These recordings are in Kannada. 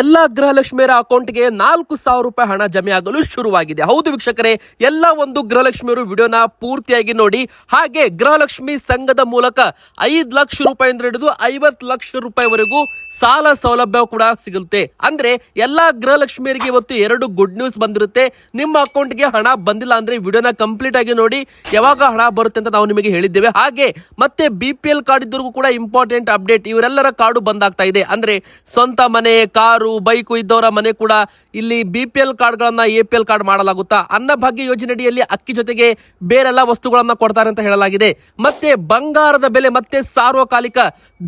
ಎಲ್ಲ ಗೃಹಲಕ್ಷ್ಮಿಯರ ಅಕೌಂಟ್ಗೆ ನಾಲ್ಕು ಸಾವಿರ ರೂಪಾಯಿ ಹಣ ಜಮೆ ಆಗಲು ಶುರುವಾಗಿದೆ. ಹೌದು ವೀಕ್ಷಕರೇ, ಎಲ್ಲ ಒಂದು ಗೃಹಲಕ್ಷ್ಮಿಯರು ವಿಡಿಯೋನ ಪೂರ್ತಿಯಾಗಿ ನೋಡಿ, ಹಾಗೆ ಗೃಹಲಕ್ಷ್ಮಿ ಸಂಘದ ಮೂಲಕ ಐದು ಲಕ್ಷ ರೂಪಾಯಿಂದ ಹಿಡಿದು ಐವತ್ತು ಲಕ್ಷ ರೂಪಾಯಿವರೆಗೂ ಸಾಲ ಸೌಲಭ್ಯ ಕೂಡ ಸಿಗುತ್ತೆ. ಅಂದ್ರೆ ಎಲ್ಲಾ ಗೃಹಲಕ್ಷ್ಮಿಯರಿಗೆ ಇವತ್ತು ಎರಡು ಗುಡ್ ನ್ಯೂಸ್ ಬಂದಿರುತ್ತೆ. ನಿಮ್ಮ ಅಕೌಂಟ್ಗೆ ಹಣ ಬಂದಿಲ್ಲ ಅಂದ್ರೆ ವಿಡಿಯೋನ ಕಂಪ್ಲೀಟ್ ಆಗಿ ನೋಡಿ, ಯಾವಾಗ ಹಣ ಬರುತ್ತೆ ಅಂತ ನಾವು ನಿಮಗೆ ಹೇಳಿದ್ದೇವೆ. ಹಾಗೆ ಮತ್ತೆ ಬಿ ಪಿ ಎಲ್ ಕಾರ್ಡ್ ಇದ್ದವ್ರಿಗೂ ಕೂಡ ಇಂಪಾರ್ಟೆಂಟ್ ಅಪ್ಡೇಟ್ ಇವರೆಲ್ಲರ ಕಾರ್ಡು ಬಂದಾಗ್ತಾ ಇದೆ. ಅಂದ್ರೆ ಸ್ವಂತ ಮನೆ, ಕಾರು ಬೈಕು ಇದ್ದವರ ಮನೆ ಕೂಡ ಇಲ್ಲಿ ಬಿ ಪಿ ಎಲ್ ಕಾರ್ಡ್ಗಳನ್ನ ಎ ಪಿ ಎಲ್ ಕಾರ್ಡ್ ಮಾಡಲಾಗುತ್ತಾ? ಅನ್ನಭಾಗ್ಯ ಯೋಜನೆಯಡಿಯಲ್ಲಿ ಅಕ್ಕಿ ಜೊತೆಗೆ ಬೇರೆಲ್ಲ ವಸ್ತುಗಳನ್ನ ಕೊಡ್ತಾರೆ ಅಂತ ಹೇಳಲಾಗಿದೆ. ಮತ್ತೆ ಬಂಗಾರದ ಬೆಲೆ ಮತ್ತೆ ಸಾರ್ವಕಾಲಿಕ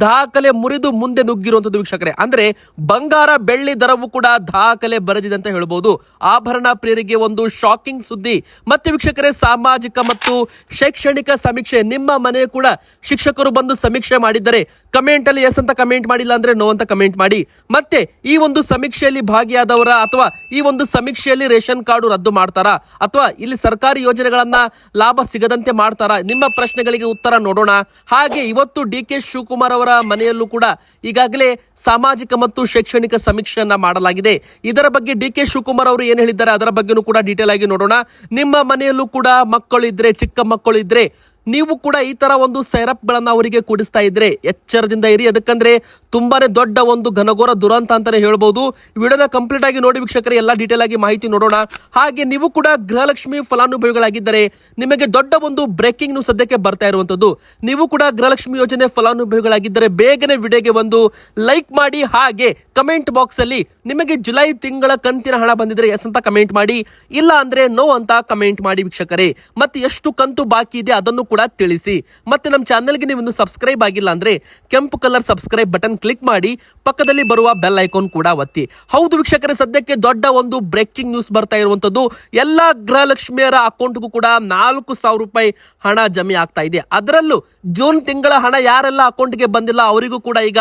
ದಾಖಲೆ ಮುರಿದು ಮುಂದೆ ನುಗ್ಗಿರುವಂತದ್ದು ವೀಕ್ಷಕರೇ. ಅಂದ್ರೆ ಬಂಗಾರ ಬೆಳ್ಳಿ ದರವು ಕೂಡ ದಾಖಲೆ ಬರೆದಿದೆ ಅಂತ ಹೇಳಬಹುದು ಆಭರಣ ಪ್ರಿಯರಿಗೆ ಒಂದು ಶಾಕಿಂಗ್ ಸುದ್ದಿ. ಮತ್ತೆ ವೀಕ್ಷಕರೇ, ಸಾಮಾಜಿಕ ಮತ್ತು ಶೈಕ್ಷಣಿಕ ಸಮೀಕ್ಷೆ. ನಿಮ್ಮ ಮನೆ ಕೂಡ ಶಿಕ್ಷಕರು ಬಂದು ಸಮೀಕ್ಷೆ ಮಾಡಿದ್ದರೆ ಕಮೆಂಟ್ ಅಲ್ಲಿ ಎಸ್ ಅಂತ ಕಮೆಂಟ್ ಮಾಡಿಲ್ಲ ಅಂದ್ರೆ ನೋ ಅಂತ ಕಮೆಂಟ್ ಮಾಡಿ. ಮತ್ತೆ ಈ ಒಂದು ಸಮೀಕ್ಷೆಯಲ್ಲಿ ಭಾಗಿಯಾದವರ ಅಥವಾ ಈ ಒಂದು ಸಮೀಕ್ಷೆಯಲ್ಲಿ ರೇಷನ್ ಕಾರ್ಡು ರದ್ದು ಮಾಡ್ತಾರಾ? ಅಥವಾ ಇಲ್ಲಿ ಸರ್ಕಾರಿ ಯೋಜನೆಗಳನ್ನ ಲಾಭ ಸಿಗದಂತೆ ಮಾಡ್ತಾರಾ? ನಿಮ್ಮ ಪ್ರಶ್ನೆಗಳಿಗೆ ಉತ್ತರ ನೋಡೋಣ. ಹಾಗೆ ಇವತ್ತು ಡಿ ಕೆ ಶಿವಕುಮಾರ್ ಅವರ ಮನೆಯಲ್ಲೂ ಕೂಡ ಈಗಾಗಲೇ ಸಾಮಾಜಿಕ ಮತ್ತು ಶೈಕ್ಷಣಿಕ ಸಮೀಕ್ಷೆಯನ್ನ ಮಾಡಲಾಗಿದೆ. ಇದರ ಬಗ್ಗೆ ಡಿ ಕೆ ಶಿವಕುಮಾರ್ ಅವರು ಏನು ಹೇಳಿದ್ದಾರೆ ಅದರ ಬಗ್ಗೆನೂ ಕೂಡ ಡೀಟೇಲ್ ಆಗಿ ನೋಡೋಣ. ನಿಮ್ಮ ಮನೆಯಲ್ಲೂ ಕೂಡ ಮಕ್ಕಳು ಇದ್ರೆ ಚಿಕ್ಕ ಮಕ್ಕಳು ಇದ್ರೆ ನೀವು ಕೂಡ ಈ ತರ ಒಂದು ಸೈರಪ್ ಗಳನ್ನ ಅವರಿಗೆ ಕುಡಿಸ್ತಾ ಇದ್ರೆ ಎಚ್ಚರದಿಂದ ಇರಿ. ಅದಕ್ಕಂದ್ರೆ ತುಂಬಾನೇ ದೊಡ್ಡ ಒಂದು ಘನಘೋರ ದುರಂತ ಅಂತಾನೆ ಹೇಳ್ಬಹುದು ವಿಡಿಯೋನ ಕಂಪ್ಲೀಟ್ ಆಗಿ ನೋಡಿ ವೀಕ್ಷಕರೇ, ಎಲ್ಲ ಡೀಟೇಲ್ ಆಗಿ ಮಾಹಿತಿ ನೋಡೋಣ. ಹಾಗೆ ನೀವು ಕೂಡ ಗೃಹಲಕ್ಷ್ಮಿ ಫಲಾನುಭವಿಗಳಾಗಿದ್ದರೆ ನಿಮಗೆ ದೊಡ್ಡ ಒಂದು ಬ್ರೇಕಿಂಗ್ ನ್ಯೂಸ್ ಸದ್ಯಕ್ಕೆ ಬರ್ತಾ ಇರುವಂತದ್ದು ನೀವು ಕೂಡ ಗೃಹಲಕ್ಷ್ಮಿ ಯೋಜನೆ ಫಲಾನುಭವಿಗಳಾಗಿದ್ದರೆ ಬೇಗನೆ ವಿಡಿಯೋಗೆ ಒಂದು ಲೈಕ್ ಮಾಡಿ, ಹಾಗೆ ಕಮೆಂಟ್ ಬಾಕ್ಸ್ ಅಲ್ಲಿ ನಿಮಗೆ ಜುಲೈ ತಿಂಗಳ ಕಂತಿನ ಹಣ ಬಂದಿದ್ರೆ ಎಸ್ ಅಂತ ಕಮೆಂಟ್ ಮಾಡಿ. ಇಲ್ಲ ಅಂದ್ರೆ ನೋ ಅಂತ ಕಮೆಂಟ್ ಮಾಡಿ ವೀಕ್ಷಕರೇ. ಮತ್ತೆ ಎಷ್ಟು ಕಂತು ಬಾಕಿ ಇದೆ ಅದನ್ನು ಕೂಡ ತಿಳಿಸಿ. ಮತ್ತೆ ನಮ್ಮ ಚಾನೆಲ್ಗೆ ನೀವು ಒಂದು ಸಬ್ಸ್ಕ್ರೈಬ್ ಆಗಿಲ್ಲ ಅಂದ್ರೆ ಕೆಂಪು ಕಲರ್ ಸಬ್ಸ್ಕ್ರೈಬ್ ಬಟನ್ ಕ್ಲಿಕ್ ಮಾಡಿ, ಪಕ್ಕದಲ್ಲಿ ಬರುವ ಬೆಲ್ ಐಕಾನ್ ಕೂಡ ಒತ್ತಿ. ಹೌದು ವೀಕ್ಷಕರೇ, ಸದ್ಯಕ್ಕೆ ದೊಡ್ಡ ಒಂದು ಬ್ರೇಕಿಂಗ್ ನ್ಯೂಸ್ ಬರ್ತಾ ಇರುವಂತದ್ದು ಎಲ್ಲಾ ಗೃಹಲಕ್ಷ್ಮಿಯರ ಅಕೌಂಟ್ಗೂ ಕೂಡ ನಾಲ್ಕು ಸಾವಿರ ರೂಪಾಯಿ ಹಣ ಜಮೆ ಆಗ್ತಾ ಇದೆ. ಅದರಲ್ಲೂ ಜೂನ್ ತಿಂಗಳ ಹಣ ಯಾರೆಲ್ಲ ಅಕೌಂಟ್ಗೆ ಬಂದಿಲ್ಲ ಅವರಿಗೂ ಕೂಡ ಈಗ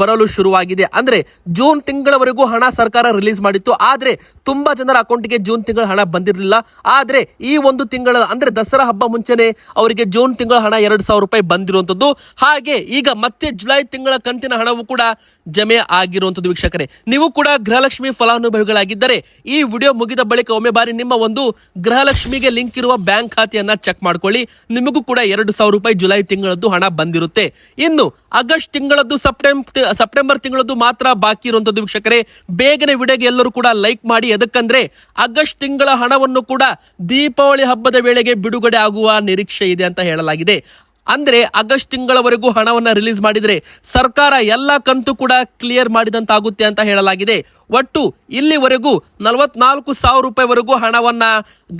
ಬರಲು ಶುರುವಾಗಿದೆ. ಅಂದ್ರೆ ಜೂನ್ ತಿಂಗಳವರೆಗೂ ಹಣ ಸರ್ಕಾರ ರಿಲೀಸ್ ಮಾಡಿತ್ತು, ಆದ್ರೆ ತುಂಬಾ ಜನರ ಅಕೌಂಟ್ಗೆ ಜೂನ್ ತಿಂಗಳ ಹಣ ಬಂದಿರಲಿಲ್ಲ. ಆದ್ರೆ ಈ ಒಂದು ತಿಂಗಳ ಅಂದ್ರೆ ದಸರಾ ಹಬ್ಬ ಮುಂಚೆನೆ ಅವರಿಗೆ ಜೂನ್ ತಿಂಗಳ ಹಣ ಎರಡು ಸಾವಿರ ರೂಪಾಯಿ ಬಂದಿರುವಂತದ್ದು. ಹಾಗೆ ಈಗ ಮತ್ತೆ ಜುಲೈ ತಿಂಗಳ ಕಂತಿನ ಹಣವು ಕೂಡ ಜಮೆ ಆಗಿರುವಂತದ್ದು ವೀಕ್ಷಕರೇ. ನೀವು ಕೂಡ ಗೃಹಲಕ್ಷ್ಮಿ ಫಲಾನುಭವಿಗಳಾಗಿದ್ದರೆ ಈ ವಿಡಿಯೋ ಮುಗಿದ ಬಳಿಕ ಒಮ್ಮೆ ಬಾರಿ ನಿಮ್ಮ ಒಂದು ಗೃಹಲಕ್ಷ್ಮಿಗೆ ಲಿಂಕ್ ಇರುವ ಬ್ಯಾಂಕ್ ಖಾತೆಯನ್ನ ಚೆಕ್ ಮಾಡ್ಕೊಳ್ಳಿ. ನಿಮಗೂ ಕೂಡ ಎರಡು ಸಾವಿರ ರೂಪಾಯಿ ಜುಲೈ ತಿಂಗಳದ್ದು ಹಣ ಬಂದಿರುತ್ತೆ. ಇನ್ನು ಆಗಸ್ಟ್ ತಿಂಗಳದ್ದು ಸೆಪ್ಟೆಂಬರ್ ಸೆಪ್ಟೆಂಬರ್ ತಿಂಗಳದ್ದು ಮಾತ್ರ ಬಾಕಿ ಇರುವಂತದ್ದು ವೀಕ್ಷಕರೇ. ಬೇಗನೆ ವಿಡಿಯೋಗೆ ಎಲ್ಲರೂ ಕೂಡ ಲೈಕ್ ಮಾಡಿ. ಎದಕ್ಕಂದ್ರೆ, ಆಗಸ್ಟ್ ತಿಂಗಳ ಹಣವನ್ನು ಕೂಡ ದೀಪಾವಳಿ ಹಬ್ಬದ ವೇಳೆಗೆ ಬಿಡುಗಡೆ ಆಗುವ ನಿರೀಕ್ಷೆ ಇದೆ ಅಂತ ಹೇಳಲಾಗಿದೆ. ಅಂದ್ರೆ ಆಗಸ್ಟ್ ತಿಂಗಳವರೆಗೂ ಹಣವನ್ನ ರಿಲೀಸ್ ಮಾಡಿದ್ರೆ ಸರ್ಕಾರ ಎಲ್ಲ ಕಂತು ಕೂಡ ಕ್ಲಿಯರ್ ಮಾಡಿದಂತಾಗುತ್ತೆ ಅಂತ ಹೇಳಲಾಗಿದೆ. ಒಟ್ಟು ಇಲ್ಲಿವರೆಗೂ ನಲವತ್ನಾಲ್ಕು ಸಾವಿರ ರೂಪಾಯಿವರೆಗೂ ಹಣವನ್ನ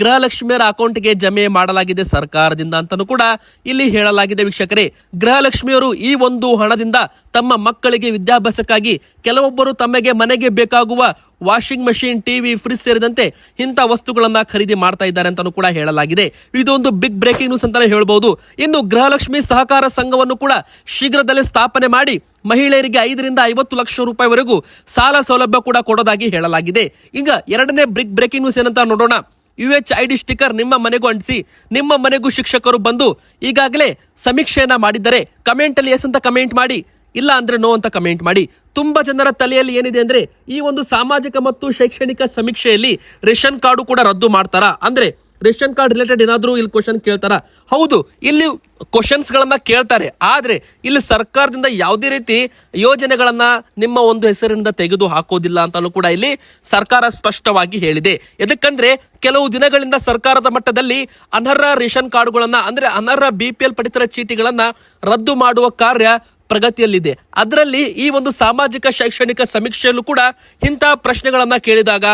ಗೃಹಲಕ್ಷ್ಮಿಯರ ಅಕೌಂಟ್ಗೆ ಜಮೆ ಮಾಡಲಾಗಿದೆ ಸರ್ಕಾರದಿಂದ ಅಂತಲೂ ಕೂಡ ಇಲ್ಲಿ ಹೇಳಲಾಗಿದೆ ವೀಕ್ಷಕರೇ. ಗೃಹಲಕ್ಷ್ಮಿಯವರು ಈ ಒಂದು ಹಣದಿಂದ ತಮ್ಮ ಮಕ್ಕಳಿಗೆ ವಿದ್ಯಾಭ್ಯಾಸಕ್ಕಾಗಿ ಕೆಲವೊಬ್ಬರು ತಮಗೆ ಮನೆಗೆ ಬೇಕಾಗುವ ವಾಷಿಂಗ್ ಮೆಷಿನ್, ಟಿವಿ, ಫ್ರಿಜ್ ಸೇರಿದಂತೆ ಇಂಥ ವಸ್ತುಗಳನ್ನ ಖರೀದಿ ಮಾಡ್ತಾ ಇದ್ದಾರೆ ಅಂತಾನೂ ಕೂಡ ಹೇಳಲಾಗಿದೆ. ಇದೊಂದು ಬಿಗ್ ಬ್ರೇಕಿಂಗ್ ನ್ಯೂಸ್ ಅಂತಾನೆ ಹೇಳಬಹುದು ಇನ್ನು ಗೃಹಲಕ್ಷ್ಮಿ ಸಹಕಾರ ಸಂಘವನ್ನು ಕೂಡ ಶೀಘ್ರದಲ್ಲೇ ಸ್ಥಾಪನೆ ಮಾಡಿ ಮಹಿಳೆಯರಿಗೆ ಐದರಿಂದ ಐವತ್ತು ಲಕ್ಷ ರೂಪಾಯಿವರೆಗೂ ಸಾಲ ಸೌಲಭ್ಯ ಕೂಡ ಕೊಡೋದಾಗಿ ಹೇಳಲಾಗಿದೆ. ಈಗ ಎರಡನೇ ಬಿಗ್ ಬ್ರೇಕಿಂಗ್ ನ್ಯೂಸ್ ಏನಂತ ನೋಡೋಣ. U H I D sticker ನಿಮ್ಮ ಮನೆಗೂ ಅಂಟಿಸಿ, ನಿಮ್ಮ ಮನೆಗೂ ಶಿಕ್ಷಕರು ಬಂದು ಈಗಾಗಲೇ ಸಮೀಕ್ಷೆಯನ್ನ ಮಾಡಿದ್ದಾರೆ. ಕಮೆಂಟ್ ಅಲ್ಲಿ ಎಸ್ ಅಂತ ಕಮೆಂಟ್ ಮಾಡಿ. ಇಲ್ಲ ಅಂದ್ರೆ ನೋ ಅಂತ ಕಮೆಂಟ್ ಮಾಡಿ. ತುಂಬಾ ಜನರ ತಲೆಯಲ್ಲಿ ಏನಿದೆ ಅಂದ್ರೆ ಈ ಒಂದು ಸಾಮಾಜಿಕ ಮತ್ತು ಶೈಕ್ಷಣಿಕ ಸಮೀಕ್ಷೆಯಲ್ಲಿ ರೇಷನ್ ಕಾರ್ಡು ಕೂಡ ರದ್ದು ಮಾಡ್ತಾರಾ? ಅಂದ್ರೆ ರೇಷನ್ ಕಾರ್ಡ್ ರಿಲೇಟೆಡ್ ಏನಾದರೂ ಇಲ್ಲಿ ಕ್ವಶನ್ ಕೇಳ್ತಾರ? ಹೌದು, ಇಲ್ಲಿ ಕ್ವಶನ್ಸ್ ಗಳನ್ನ ಕೇಳ್ತಾರೆ. ಆದರೆ ಇಲ್ಲಿ ಸರ್ಕಾರದಿಂದ ಯಾವುದೇ ರೀತಿ ಯೋಜನೆಗಳನ್ನ ನಿಮ್ಮ ಒಂದು ಹೆಸರಿನಿಂದ ತೆಗೆದು ಹಾಕೋದಿಲ್ಲ ಅಂತಲೂ ಕೂಡ ಇಲ್ಲಿ ಸರ್ಕಾರ ಸ್ಪಷ್ಟವಾಗಿ ಹೇಳಿದೆ. ಎದಕ್ಕಂದ್ರೆ ಕೆಲವು ದಿನಗಳಿಂದ ಸರ್ಕಾರದ ಮಟ್ಟದಲ್ಲಿ ಅನರ್ಹ ರೇಷನ್ ಕಾರ್ಡ್ಗಳನ್ನ ಅಂದ್ರೆ ಅನರ್ಹ ಬಿ ಪಿ ಎಲ್ ಪಡಿತರ ಚೀಟಿಗಳನ್ನ ರದ್ದು ಮಾಡುವ ಕಾರ್ಯ ಪ್ರಗತಿಯಲ್ಲಿದೆ. ಅದರಲ್ಲಿ ಈ ಒಂದು ಸಾಮಾಜಿಕ ಶೈಕ್ಷಣಿಕ ಸಮೀಕ್ಷೆಯಲ್ಲೂ ಕೂಡ ಇಂಥ ಪ್ರಶ್ನೆಗಳನ್ನ ಕೇಳಿದಾಗ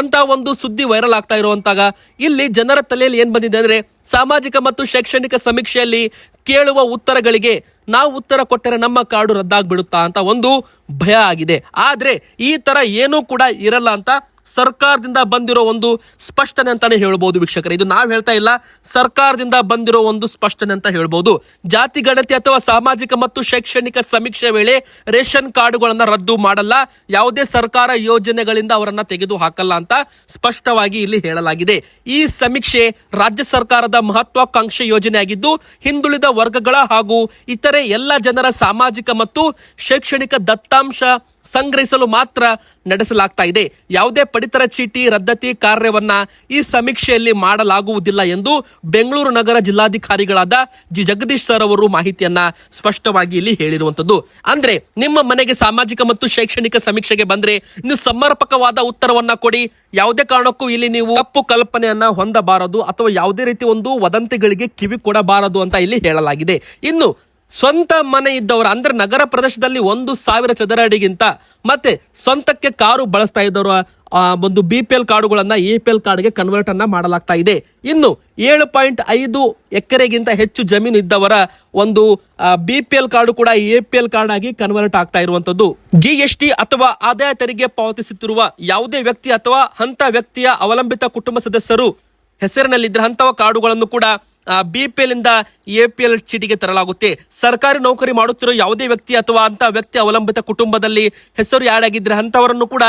ಅಂತ ಒಂದು ಸುದ್ದಿ ವೈರಲ್ ಆಗ್ತಾ ಇರುವಂತಾಗ ಇಲ್ಲಿ ಜನರ ತಲೆಯಲ್ಲಿ ಏನ್ ಬಂದಿದೆ ಅಂದ್ರೆ ಸಾಮಾಜಿಕ ಮತ್ತು ಶೈಕ್ಷಣಿಕ ಸಮೀಕ್ಷೆಯಲ್ಲಿ ಕೇಳುವ ಉತ್ತರಗಳಿಗೆ ನಾವು ಉತ್ತರ ಕೊಟ್ಟರೆ ನಮ್ಮ ಕಾರ್ಡು ರದ್ದಾಗ್ಬಿಡುತ್ತಾ ಅಂತ ಒಂದು ಭಯ ಆಗಿದೆ. ಆದ್ರೆ ಈ ತರ ಏನೂ ಕೂಡ ಇರಲ್ಲ ಅಂತ ಸರ್ಕಾರದಿಂದ ಬಂದಿರೋ ಒಂದು ಸ್ಪಷ್ಟನೆ ಅಂತಾನೆ ಹೇಳ್ಬೋದು ವೀಕ್ಷಕರೇ. ಇದು ನಾವು ಹೇಳ್ತಾ ಇಲ್ಲ, ಸರ್ಕಾರದಿಂದ ಬಂದಿರೋ ಒಂದು ಸ್ಪಷ್ಟನೆ ಅಂತ ಹೇಳ್ಬೋದು. ಜಾತಿ ಗಣತಿ ಅಥವಾ ಸಾಮಾಜಿಕ ಮತ್ತು ಶೈಕ್ಷಣಿಕ ಸಮೀಕ್ಷೆ ವೇಳೆ ರೇಷನ್ ಕಾರ್ಡ್ಗಳನ್ನ ರದ್ದು ಮಾಡಲ್ಲ, ಯಾವುದೇ ಸರ್ಕಾರ ಯೋಜನೆಗಳಿಂದ ಅವರನ್ನ ತೆಗೆದು ಹಾಕಲ್ಲ ಅಂತ ಸ್ಪಷ್ಟವಾಗಿ ಇಲ್ಲಿ ಹೇಳಲಾಗಿದೆ. ಈ ಸಮೀಕ್ಷೆ ರಾಜ್ಯ ಸರ್ಕಾರದ ಮಹತ್ವಾಕಾಂಕ್ಷೆ ಯೋಜನೆ ಆಗಿದ್ದು ಹಿಂದುಳಿದ ವರ್ಗಗಳ ಹಾಗೂ ಇತರೆ ಎಲ್ಲ ಜನರ ಸಾಮಾಜಿಕ ಮತ್ತು ಶೈಕ್ಷಣಿಕ ದತ್ತಾಂಶ ಸಂಗ್ರಹಿಸಲು ಮಾತ್ರ ನಡೆಸಲಾಗ್ತಾ ಇದೆ. ಯಾವುದೇ ಪಡಿತರ ಚೀಟಿ, ರದ್ದತಿ ಕಾರ್ಯವನ್ನ ಈ ಸಮೀಕ್ಷೆಯಲ್ಲಿ ಮಾಡಲಾಗುವುದಿಲ್ಲ ಎಂದು ಬೆಂಗಳೂರು ನಗರ ಜಿಲ್ಲಾಧಿಕಾರಿಗಳಾದ ಜಿ. ಜಗದೀಶ್ ಸರ್ ಅವರು ಮಾಹಿತಿಯನ್ನ ಸ್ಪಷ್ಟವಾಗಿ ಇಲ್ಲಿ ಹೇಳಿರುವಂತದ್ದು. ಅಂದ್ರೆ ನಿಮ್ಮ ಮನೆಗೆ ಸಾಮಾಜಿಕ ಮತ್ತು ಶೈಕ್ಷಣಿಕ ಸಮೀಕ್ಷೆಗೆ ಬಂದ್ರೆ ನೀವು ಸಮರ್ಪಕವಾದ ಉತ್ತರವನ್ನ ಕೊಡಿ. ಯಾವುದೇ ಕಾರಣಕ್ಕೂ ಇಲ್ಲಿ ನೀವು ತಪ್ಪು ಕಲ್ಪನೆಯನ್ನ ಹೊಂದಬಾರದು ಅಥವಾ ಯಾವುದೇ ರೀತಿ ಒಂದು ವದಂತಿಗಳಿಗೆ ಕಿವಿ ಕೊಡಬಾರದು ಅಂತ ಇಲ್ಲಿ ಹೇಳಲಾಗಿದೆ. ಇನ್ನು ಸ್ವಂತ ಮನೆ ಇದ್ದವರು, ಅಂದ್ರೆ ನಗರ ಪ್ರದೇಶದಲ್ಲಿ ಒಂದು ಸಾವಿರ ಚದರ ಅಡಿಗಿಂತ ಮತ್ತೆ ಸ್ವಂತಕ್ಕೆ ಕಾರು ಬಳಸ್ತಾ ಇದ್ದವರು ಒಂದು ಬಿ ಪಿ ಎಲ್ ಕಾರ್ಡುಗಳನ್ನ ಎ ಪಿ ಎಲ್ ಕಾರ್ಡ್ಗೆ ಕನ್ವರ್ಟ್ ಅನ್ನ ಮಾಡಲಾಗ್ತಾ ಇದೆ. ಇನ್ನು ಏಳು ಪಾಯಿಂಟ್ ಐದು ಎಕರೆಗಿಂತ ಹೆಚ್ಚು ಜಮೀನು ಇದ್ದವರ ಒಂದು ಬಿ ಪಿ ಎಲ್ ಕಾರ್ಡು ಕೂಡ ಎ ಪಿ ಎಲ್ ಕಾರ್ಡ್ ಆಗಿ ಕನ್ವರ್ಟ್ ಆಗ್ತಾ ಇರುವಂತದ್ದು ಜಿ ಎಸ್ ಟಿ ಅಥವಾ ಆದಾಯ ತೆರಿಗೆ ಪಾವತಿಸುತ್ತಿರುವ ಯಾವುದೇ ವ್ಯಕ್ತಿ ಅಥವಾ ಹಂತ ವ್ಯಕ್ತಿಯ ಅವಲಂಬಿತ ಕುಟುಂಬ ಸದಸ್ಯರು ಹೆಸರಿನಲ್ಲಿದ್ದ ಹಂತವ ಕಾರ್ಡುಗಳನ್ನು ಕೂಡ ಬಿ ಪಿ ಎಲ್ ಇಂದ ಎ ಪಿ ಎಲ್ ಚೀಟಿಗೆ ತರಲಾಗುತ್ತೆ. ಸರ್ಕಾರಿ ನೌಕರಿ ಮಾಡುತ್ತಿರೋ ಯಾವುದೇ ವ್ಯಕ್ತಿ ಅಥವಾ ಅಂತ ವ್ಯಕ್ತಿ ಅವಲಂಬಿತ ಕುಟುಂಬದಲ್ಲಿ ಹೆಸರು ಯಾಡ್ ಆಗಿದ್ರೆ ಅಂತವರನ್ನು ಕೂಡ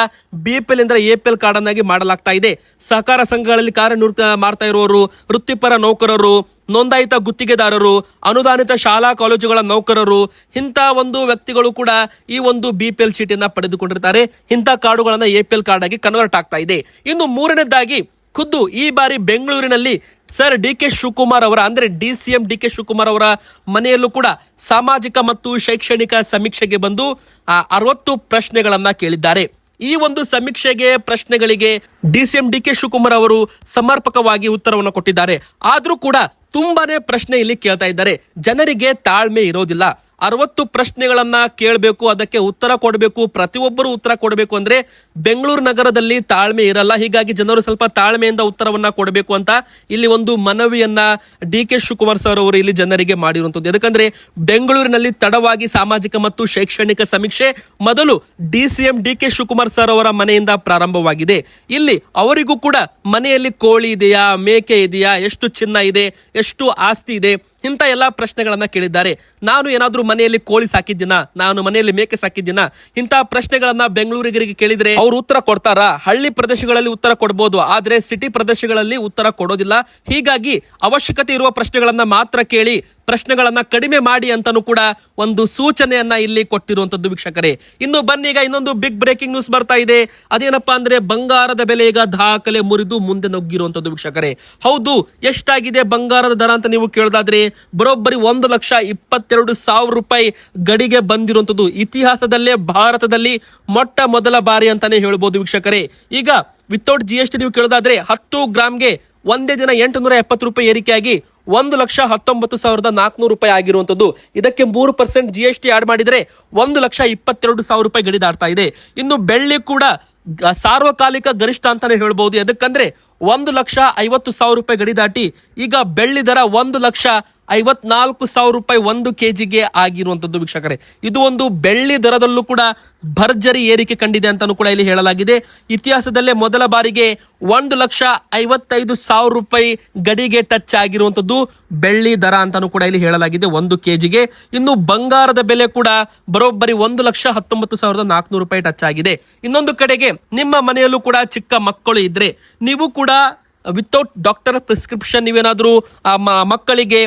ಬಿ ಪಿ ಎಲ್ ಇಂದ ಎ ಪಿ ಎಲ್ ಕಾರ್ಡ್ ಅನ್ನಾಗಿ ಮಾಡಲಾಗ್ತಾ ಇದೆ. ಸಹಕಾರ ಸಂಘಗಳಲ್ಲಿ ಕಾರ್ಯ ಮಾಡ್ತಾ ಇರುವವರು ವೃತ್ತಿಪರ ನೌಕರರು, ನೋಂದಾಯಿತ ಗುತ್ತಿಗೆದಾರರು, ಅನುದಾನಿತ ಶಾಲಾ ಕಾಲೇಜುಗಳ ನೌಕರರು, ಇಂಥ ಒಂದು ವ್ಯಕ್ತಿಗಳು ಕೂಡ ಈ ಒಂದು ಬಿ ಪಿ ಎಲ್ ಚೀಟಿಯನ್ನು ಪಡೆದುಕೊಂಡಿರ್ತಾರೆ. ಇಂಥ ಕಾರ್ಡುಗಳನ್ನು ಎ ಪಿ ಎಲ್ ಕಾರ್ಡ್ ಆಗಿ ಕನ್ವರ್ಟ್ ಆಗ್ತಾ ಇದೆ. ಇನ್ನು ಮೂರನೇದಾಗಿ, ಖುದ್ದು ಈ ಬಾರಿ ಬೆಂಗಳೂರಿನಲ್ಲಿ ಸರ್, ಡಿ ಕೆ ಶಿವಕುಮಾರ್ ಅವರ, ಅಂದ್ರೆ D C M D K Shivakumar ಅವರ ಮನೆಯಲ್ಲೂ ಕೂಡ ಸಾಮಾಜಿಕ ಮತ್ತು ಶೈಕ್ಷಣಿಕ ಸಮೀಕ್ಷೆಗೆ ಬಂದು ಅರವತ್ತು ಪ್ರಶ್ನೆಗಳನ್ನ ಕೇಳಿದ್ದಾರೆ. ಈ ಒಂದು ಸಮೀಕ್ಷೆಗೆ ಪ್ರಶ್ನೆಗಳಿಗೆ D C M D K Shivakumar ಅವರು ಸಮರ್ಪಕವಾಗಿ ಉತ್ತರವನ್ನು ಕೊಟ್ಟಿದ್ದಾರೆ. ಆದರೂ ಕೂಡ ತುಂಬಾನೇ ಪ್ರಶ್ನೆ ಇಲ್ಲಿ ಕೇಳ್ತಾ ಇದ್ದಾರೆ. ಜನರಿಗೆ ತಾಳ್ಮೆ ಇರೋದಿಲ್ಲ. ಅರವತ್ತು ಪ್ರಶ್ನೆಗಳನ್ನ ಕೇಳಬೇಕು, ಅದಕ್ಕೆ ಉತ್ತರ ಕೊಡಬೇಕು, ಪ್ರತಿಯೊಬ್ಬರು ಉತ್ತರ ಕೊಡಬೇಕು ಅಂದ್ರೆ ಬೆಂಗಳೂರು ನಗರದಲ್ಲಿ ತಾಳ್ಮೆ ಇರಲ್ಲ. ಹೀಗಾಗಿ ಜನರು ಸ್ವಲ್ಪ ತಾಳ್ಮೆಯಿಂದ ಉತ್ತರವನ್ನ ಕೊಡಬೇಕು ಅಂತ ಇಲ್ಲಿ ಒಂದು ಮನವಿಯನ್ನ ಡಿ ಕೆ ಶಿವಕುಮಾರ್ ಸರ್ ಅವರು ಇಲ್ಲಿ ಜನರಿಗೆ ಮಾಡಿರುವಂತದ್ದು ಯಾಕಂದ್ರೆ ಬೆಂಗಳೂರಿನಲ್ಲಿ ತಡವಾಗಿ ಸಾಮಾಜಿಕ ಮತ್ತು ಶೈಕ್ಷಣಿಕ ಸಮೀಕ್ಷೆ ಮೊದಲು D C M D K Shivakumar sir ಅವರ ಮನೆಯಿಂದ ಪ್ರಾರಂಭವಾಗಿದೆ. ಇಲ್ಲಿ ಅವರಿಗೂ ಕೂಡ ಮನೆಯಲ್ಲಿ ಕೋಳಿ ಇದೆಯಾ, ಮೇಕೆ ಇದೆಯಾ, ಎಷ್ಟು ಚಿನ್ನ ಇದೆ, ಎಷ್ಟು ಆಸ್ತಿ ಇದೆ ಇಂಥ ಎಲ್ಲ ಪ್ರಶ್ನೆಗಳನ್ನು ಕೇಳಿದ್ದಾರೆ. ನಾನು ಏನಾದರೂ ಮನೆಯಲ್ಲಿ ಕೋಳಿ ಸಾಕಿದ್ದೀನ? ನಾನು ಮನೆಯಲ್ಲಿ ಮೇಕೆ ಸಾಕಿದ್ದೀನ? ಇಂಥ ಪ್ರಶ್ನೆಗಳನ್ನ ಬೆಂಗಳೂರಿಗರಿಗೆ ಕೇಳಿದ್ರೆ ಅವರು ಉತ್ತರ ಕೊಡ್ತಾರಾ? ಹಳ್ಳಿ ಪ್ರದೇಶಗಳಲ್ಲಿ ಉತ್ತರ ಕೊಡಬಹುದು ಆದರೆ ಸಿಟಿ ಪ್ರದೇಶಗಳಲ್ಲಿ ಉತ್ತರ ಕೊಡೋದಿಲ್ಲ. ಹೀಗಾಗಿ ಅವಶ್ಯಕತೆ ಇರುವ ಪ್ರಶ್ನೆಗಳನ್ನ ಮಾತ್ರ ಕೇಳಿ ಪ್ರಶ್ನೆಗಳನ್ನ ಕಡಿಮೆ ಮಾಡಿ ಅಂತಾನು ಕೂಡ ಒಂದು ಸೂಚನೆಯನ್ನ ಇಲ್ಲಿ ಕೊಟ್ಟಿರುವಂತದ್ದು ವೀಕ್ಷಕರೇ. ಇನ್ನು ಬನ್ನಿ, ಈಗ ಇನ್ನೊಂದು ಬಿಗ್ ಬ್ರೇಕಿಂಗ್ ನ್ಯೂಸ್ ಬರ್ತಾ ಇದೆ. ಅದೇನಪ್ಪಾ ಅಂದ್ರೆ ಬಂಗಾರದ ಬೆಲೆ ಈಗ ದಾಖಲೆ ಮುರಿದು ಮುಂದೆ ನುಗ್ಗಿರುವಂತದ್ದು ವೀಕ್ಷಕರೇ. ಹೌದು, ಎಷ್ಟಾಗಿದೆ ಬಂಗಾರದ ದರ ಅಂತ ನೀವು ಕೇಳೋದಾದ್ರೆ ಬರೋಬ್ಬರಿ ಒಂದು ಲಕ್ಷ ಇಪ್ಪತ್ತೆರಡು ಸಾವಿರ ರೂಪಾಯಿ ಗಡಿಗೆ ಬಂದಿರುವಂತದ್ದು. ಇತಿಹಾಸದಲ್ಲೇ ಭಾರತದಲ್ಲಿ ಮೊಟ್ಟ ಮೊದಲ ಬಾರಿ ಅಂತಾನೆ ಹೇಳ್ಬೋದು ವೀಕ್ಷಕರೇ. ಈಗ ವಿತೌಟ್ ಜಿ ಎಸ್ ಟಿ ನೀವು ಕೇಳೋದಾದ್ರೆ ಹತ್ತು ಗ್ರಾಮ್ಗೆ ಒಂದೇ ದಿನ ಎಂಟುನೂರ ಎಪ್ಪತ್ತು ರೂಪಾಯಿ ಏರಿಕೆಯಾಗಿ ಒಂದು ಲಕ್ಷ ಹತ್ತೊಂಬತ್ತು ಸಾವಿರದ ನಾಲ್ಕುನೂರು ರೂಪಾಯಿ ಆಗಿರುವಂತದ್ದು ಇದಕ್ಕೆ ಮೂರು percent G S T add ಮಾಡಿದರೆ ಒಂದು ಲಕ್ಷ ಇಪ್ಪತ್ತೆರಡು ಸಾವಿರ ರೂಪಾಯಿ ಗಡಿದಾಡ್ತಾ ಇದೆ. ಇನ್ನು ಬೆಳ್ಳಿ ಕೂಡ ಸಾರ್ವಕಾಲಿಕ ಗರಿಷ್ಠ ಅಂತಾನೆ ಹೇಳ್ಬಹುದು ಎದಕ್ಕಂದ್ರೆ ಒಂದು ಲಕ್ಷ ಐವತ್ತು ಸಾವಿರ ರೂಪಾಯಿ ಗಡಿ ದಾಟಿ ಈಗ ಬೆಳ್ಳಿ ದರ ಒಂದು ಲಕ್ಷ ಐವತ್ನಾಲ್ಕು ಸಾವಿರ ರೂಪಾಯಿ ಒಂದು ಕೆಜಿಗೆ ಆಗಿರುವಂತದ್ದು ವೀಕ್ಷಕರೇ. ಇದು ಒಂದು ಬೆಳ್ಳಿ ದರದಲ್ಲೂ ಕೂಡ ಭರ್ಜರಿ ಏರಿಕೆ ಕಂಡಿದೆ ಅಂತಲೂ ಕೂಡ ಇಲ್ಲಿ ಹೇಳಲಾಗಿದೆ. ಇತಿಹಾಸದಲ್ಲೇ ಮೊದಲ ಬಾರಿಗೆ ಒಂದು ಲಕ್ಷ ಐವತ್ತೈದು ಸಾವಿರ ರೂಪಾಯಿ ಗಡಿಗೆ ಟಚ್ ಆಗಿರುವಂತದ್ದು ಬೆಳ್ಳಿ ದರ ಅಂತಾನೂ ಕೂಡ ಇಲ್ಲಿ ಹೇಳಲಾಗಿದೆ ಒಂದು ಕೆಜಿಗೆ. ಇನ್ನು ಬಂಗಾರದ ಬೆಲೆ ಕೂಡ ಬರೋಬ್ಬರಿ ಒಂದು ಲಕ್ಷ ಹತ್ತೊಂಬತ್ತು ಸಾವಿರದ ನಾಲ್ಕುನೂರು ರೂಪಾಯಿ ಟಚ್ ಆಗಿದೆ. ಇನ್ನೊಂದು ಕಡೆಗೆ ನಿಮ್ಮ ಮನೆಯಲ್ಲೂ ಕೂಡ ಚಿಕ್ಕ ಮಕ್ಕಳು ಇದ್ರೆ ನೀವು ಕೂಡ ವಿತೌಟ್ ಡಾಕ್ಟರ್ ಪ್ರಿಸ್ಕ್ರಿಪ್ಷನ್ ನೀವೇನಾದರೂ ಮಕ್ಕಳಿಗೆ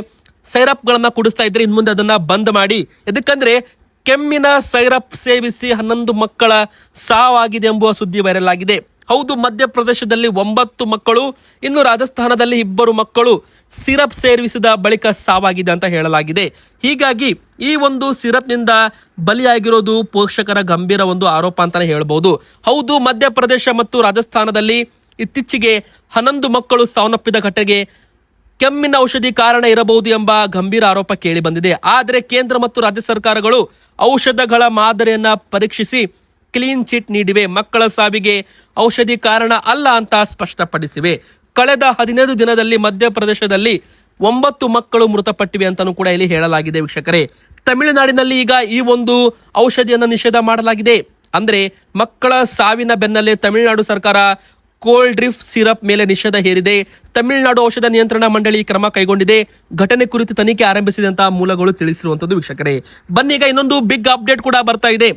ಸೈರಪ್ಗಳನ್ನು ಕುಡಿಸ್ತಾ ಇದ್ರೆ ಇನ್ನು ಮುಂದೆ ಅದನ್ನ ಬಂದ್ ಮಾಡಿ. ಎದಕ್ಕಂದ್ರೆ, ಕೆಮ್ಮಿನ ಸೈರಪ್ ಸೇವಿಸಿ ಹನ್ನೊಂದು ಮಕ್ಕಳ ಸಾವಾಗಿದೆ ಎಂಬುವ ಸುದ್ದಿ ವೈರಲ್ ಆಗಿದೆ. ಹೌದು, ಮಧ್ಯಪ್ರದೇಶದಲ್ಲಿ ಒಂಬತ್ತು ಮಕ್ಕಳು, ಇನ್ನು ರಾಜಸ್ಥಾನದಲ್ಲಿ ಇಬ್ಬರು ಮಕ್ಕಳು ಸಿರಪ್ ಸೇವಿಸಿದ ಬಳಿಕ ಸಾವಾಗಿದೆ ಅಂತ ಹೇಳಲಾಗಿದೆ. ಹೀಗಾಗಿ, ಈ ಒಂದು ಸಿರಪ್ನಿಂದ ಬಲಿಯಾಗಿರೋದು ಪೋಷಕರ ಗಂಭೀರ ಒಂದು ಆರೋಪ ಅಂತಾನೆ ಹೇಳ್ಬೋದು. ಹೌದು, ಮಧ್ಯಪ್ರದೇಶ ಮತ್ತು ರಾಜಸ್ಥಾನದಲ್ಲಿ ಇತ್ತೀಚೆಗೆ ಹನ್ನೊಂದು ಮಕ್ಕಳು ಸಾವನ್ನಪ್ಪಿದ ಘಟನೆಗೆ ಕೆಮ್ಮಿನ ಔಷಧಿ ಕಾರಣ ಇರಬಹುದು ಎಂಬ ಗಂಭೀರ ಆರೋಪ ಕೇಳಿ ಬಂದಿದೆ. ಆದರೆ ಕೇಂದ್ರ ಮತ್ತು ರಾಜ್ಯ ಸರ್ಕಾರಗಳು ಔಷಧಗಳ ಮಾದರಿಯನ್ನ ಪರೀಕ್ಷಿಸಿ ಕ್ಲೀನ್ ಚಿಟ್ ನೀಡಿವೆ. ಮಕ್ಕಳ ಸಾವಿಗೆ ಔಷಧಿ ಕಾರಣ ಅಲ್ಲ ಅಂತ ಸ್ಪಷ್ಟಪಡಿಸಿವೆ. ಕಳೆದ ಹದಿನೈದು ದಿನದಲ್ಲಿ ಮಧ್ಯಪ್ರದೇಶದಲ್ಲಿ ಒಂಬತ್ತು ಮಕ್ಕಳು ಮೃತಪಟ್ಟಿವೆ ಅಂತಾನೂ ಕೂಡ ಇಲ್ಲಿ ಹೇಳಲಾಗಿದೆ ವೀಕ್ಷಕರೇ. ತಮಿಳುನಾಡಿನಲ್ಲಿ ಈಗ ಈ ಒಂದು ಔಷಧಿಯನ್ನು ನಿಷೇಧ ಮಾಡಲಾಗಿದೆ. ಅಂದ್ರೆ ಮಕ್ಕಳ ಸಾವಿನ ಬೆನ್ನಲ್ಲೇ ತಮಿಳುನಾಡು ಸರ್ಕಾರ ಕೋಲ್ಡ್ ಡ್ರಿಫ್ ಸಿರಪ್ ಮೇಲೆ ನಿಷೇಧ ಹೇರಿದೆ. ತಮಿಳುನಾಡು ಔಷಧ ನಿಯಂತ್ರಣ ಮಂಡಳಿ ಕ್ರಮ ಕೈಗೊಂಡಿದೆ. ಘಟನೆ ಕುರಿತು ತನಿಖೆ ಆರಂಭಿಸಿದೆ ಮೂಲಗಳು ತಿಳಿಸಿರುವಂತದ್ದು ವೀಕ್ಷಕರೇ. ಬನ್ನಿ ಈಗ ಇನ್ನೊಂದು ಬಿಗ್ ಅಪ್ಡೇಟ್ ಕೂಡ ಬರ್ತಾ ಇದೆ.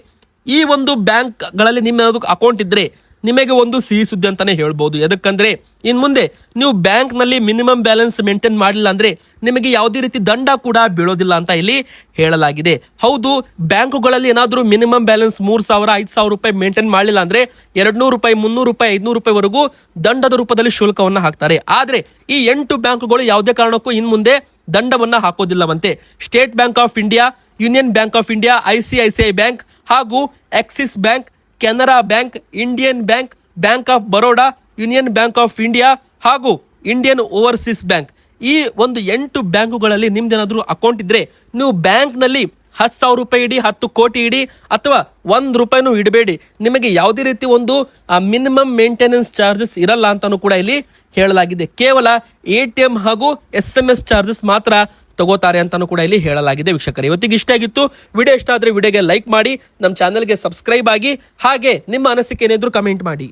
ಈ ಒಂದು ಬ್ಯಾಂಕ್ಗಳಲ್ಲಿ ನಿಮ್ಮ ಅಕೌಂಟ್ ಇದ್ರೆ ನಿಮಗೆ ಒಂದು ಸಿಹಿ ಸುದ್ದಿ ಅಂತಾನೆ ಹೇಳ್ಬೋದು. ಯಾಕಂದ್ರೆ ಇನ್ ಮುಂದೆ ನೀವು ಬ್ಯಾಂಕ್ನಲ್ಲಿ ಮಿನಿಮಮ್ ಬ್ಯಾಲೆನ್ಸ್ ಮೇಂಟೈನ್ ಮಾಡಿಲ್ಲ ಅಂದ್ರೆ ನಿಮಗೆ ಯಾವುದೇ ರೀತಿ ದಂಡ ಕೂಡ ಬೀಳೋದಿಲ್ಲ ಅಂತ ಇಲ್ಲಿ ಹೇಳಲಾಗಿದೆ. ಹೌದು, ಬ್ಯಾಂಕುಗಳಲ್ಲಿ ಏನಾದರೂ ಮಿನಿಮಮ್ ಬ್ಯಾಲೆನ್ಸ್ ಮೂರ್ ಸಾವಿರ, ಐದು ಸಾವಿರ ರೂಪಾಯಿ ಮೇಂಟೈನ್ ಮಾಡಲಿಲ್ಲ ಅಂದ್ರೆ ಎರಡ್ ನೂರು ರೂಪಾಯಿ, ಮುನ್ನೂರು ರೂಪಾಯಿ, ಐದ್ನೂರು ರೂಪಾಯಿವರೆಗೂ ದಂಡದ ರೂಪದಲ್ಲಿ ಶುಲ್ಕವನ್ನು ಹಾಕ್ತಾರೆ. ಆದ್ರೆ ಈ ಎಂಟು ಬ್ಯಾಂಕುಗಳು ಯಾವುದೇ ಕಾರಣಕ್ಕೂ ಇನ್ ಮುಂದೆ ದಂಡವನ್ನ ಹಾಕೋದಿಲ್ಲವಂತೆ. State Bank of India, Union Bank of India ICICI Bank ಹಾಗೂ Axis Bank Canara Bank, Indian Bank Bank of Baroda, Union Bank of India ಹಾಗೂ ಇಂಡಿಯನ್ ಓವರ್ಸೀಸ್ ಬ್ಯಾಂಕ್. ಈ ಒಂದು ಎಂಟು ಬ್ಯಾಂಕುಗಳಲ್ಲಿ ನಿಮ್ದೇನಾದ್ರೂ ಅಕೌಂಟ್ ಇದ್ದರೆ ನೀವು ಬ್ಯಾಂಕ್ನಲ್ಲಿ ಹತ್ತು ಸಾವಿರ ರೂಪಾಯಿ ಇಡಿ, ಹತ್ತು ಕೋಟಿ ಇಡಿ ಅಥವಾ ಒಂದು ರೂಪಾಯಿನೂ ಇಡಬೇಡಿ. ನಿಮಗೆ ಯಾವುದೇ ರೀತಿ ಒಂದು ಮಿನಿಮಮ್ ಮೇಂಟೆನೆನ್ಸ್ ಚಾರ್ಜಸ್ ಇರಲ್ಲ ಅಂತಲೂ ಕೂಡ ಇಲ್ಲಿ ಹೇಳಲಾಗಿದೆ. ಕೇವಲ ಎ ಟಿ ಎಂ ಹಾಗೂ ಎಸ್ ಎಂ ಎಸ್ ಚಾರ್ಜಸ್ ಮಾತ್ರ ತಗೋತಾರೆ ಅಂತಲೂ ಕೂಡ ಇಲ್ಲಿ ಹೇಳಲಾಗಿದೆ ವೀಕ್ಷಕರು. ಇವತ್ತಿಗೆ ಇಷ್ಟ ಆಗಿತ್ತು. ವಿಡಿಯೋ ಇಷ್ಟ ಆದರೆ ವಿಡಿಯೋಗೆ ಲೈಕ್ ಮಾಡಿ, ನಮ್ಮ ಚಾನಲ್ಗೆ ಸಬ್ಸ್ಕ್ರೈಬ್ ಆಗಿ, ಹಾಗೆ ನಿಮ್ಮ ಅನಿಸಿಕೆ ಏನಿದ್ರು ಕಮೆಂಟ್ ಮಾಡಿ.